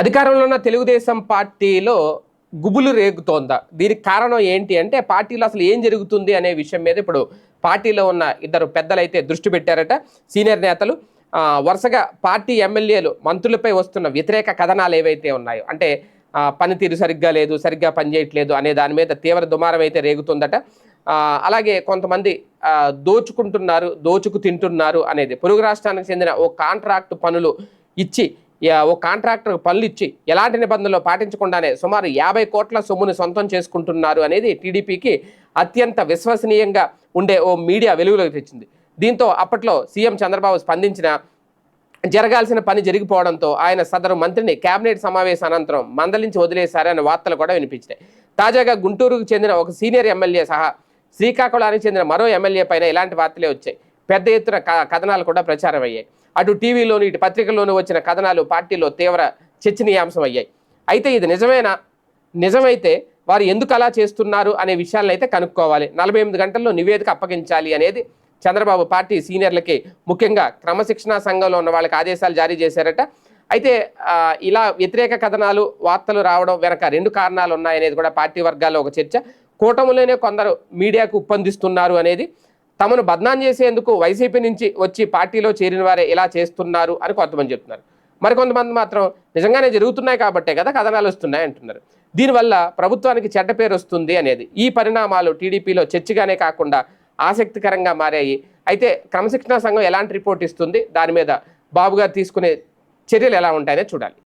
అధికారంలో ఉన్న తెలుగుదేశం పార్టీలో గుబులు రేగుతోందా? దీనికి కారణం ఏంటి అంటే పార్టీలో అసలు ఏం జరుగుతుంది అనే విషయం మీద ఇప్పుడు పార్టీలో ఉన్న ఇద్దరు పెద్దలైతే దృష్టి పెట్టారట. సీనియర్ నేతలు వరుసగా పార్టీ ఎమ్మెల్యేలు మంత్రులపై వస్తున్న వ్యతిరేక కథనాలు ఏవైతే ఉన్నాయో అంటే పనితీరు సరిగ్గా లేదు సరిగ్గా పనిచేయట్లేదు అనే దాని మీద తీవ్ర దుమారం అయితే రేగుతుందట. అలాగే కొంతమంది దోచుకుంటున్నారు దోచుకు తింటున్నారు అనేది పొరుగు రాష్ట్రానికి చెందిన ఓ కాంట్రాక్ట్ పనులు ఇచ్చి ఓ కాంట్రాక్టర్ పనులు ఇచ్చి ఎలాంటి నిబంధనలు పాటించకుండానే సుమారు యాభై కోట్ల సొమ్మును సొంతం చేసుకుంటున్నారు అనేది టీడీపీకి అత్యంత విశ్వసనీయంగా ఉండే ఓ మీడియా వెలుగులోకి తెచ్చింది. దీంతో అప్పట్లో సీఎం చంద్రబాబు స్పందించిన జరగాల్సిన పని జరిగిపోవడంతో ఆయన సదరు మంత్రిని కేబినెట్ సమావేశ అనంతరం మందలించి వదిలేశారనే వార్తలు కూడా వినిపించినాయి. తాజాగా గుంటూరుకు చెందిన ఒక సీనియర్ ఎమ్మెల్యే సహా శ్రీకాకుళానికి చెందిన మరో ఎమ్మెల్యే పైన ఇలాంటి వార్తలే వచ్చాయి. పెద్ద ఎత్తున క- కథనాలు కూడా ప్రచారం అయ్యాయి అటు టీవీలోను ఇటు పత్రికల్లోనూ వచ్చిన కథనాలు పార్టీలో తీవ్ర చర్చనీయాంశం అయ్యాయి అయితే ఇది నిజమేనా? నిజమైతే వారు ఎందుకు అలా చేస్తున్నారు అనే విషయాలను అయితే కనుక్కోవాలి. నలభై ఎనిమిది గంటల్లో నివేదిక అప్పగించాలి అనేది చంద్రబాబు పార్టీ సీనియర్లకి ముఖ్యంగా క్రమశిక్షణా సంఘంలో ఉన్న వాళ్ళకి ఆదేశాలు జారీ చేశారట. అయితే ఇలా వ్యతిరేక కథనాలు వార్తలు రావడం వెనక రెండు కారణాలు ఉన్నాయనేది కూడా పార్టీ వర్గాల్లో ఒక చర్చ. కూటమిలోనే కొందరు మీడియాకు ఉప్పందిస్తున్నారు అనేది తమను బద్నాం చేసేందుకు వైసీపీ నుంచి వచ్చి పార్టీలో చేరిన వారే ఇలా చేస్తున్నారు అని కొంతమంది చెప్తున్నారు. మరికొంతమంది మాత్రం నిజంగానే జరుగుతున్నాయి కాబట్టే కదా కథనాలు వస్తున్నాయి అంటున్నారు. దీనివల్ల ప్రభుత్వానికి చెడ్డ పేరు వస్తుంది అనేది ఈ పరిణామాలు టీడీపీలో చర్చగానే కాకుండా ఆసక్తికరంగా మారాయి. అయితే క్రమశిక్షణా సంఘం ఎలాంటి రిపోర్ట్ ఇస్తుంది? దాని మీద బాబు గారు తీసుకునే చర్యలు ఎలా ఉంటాయనే చూడాలి.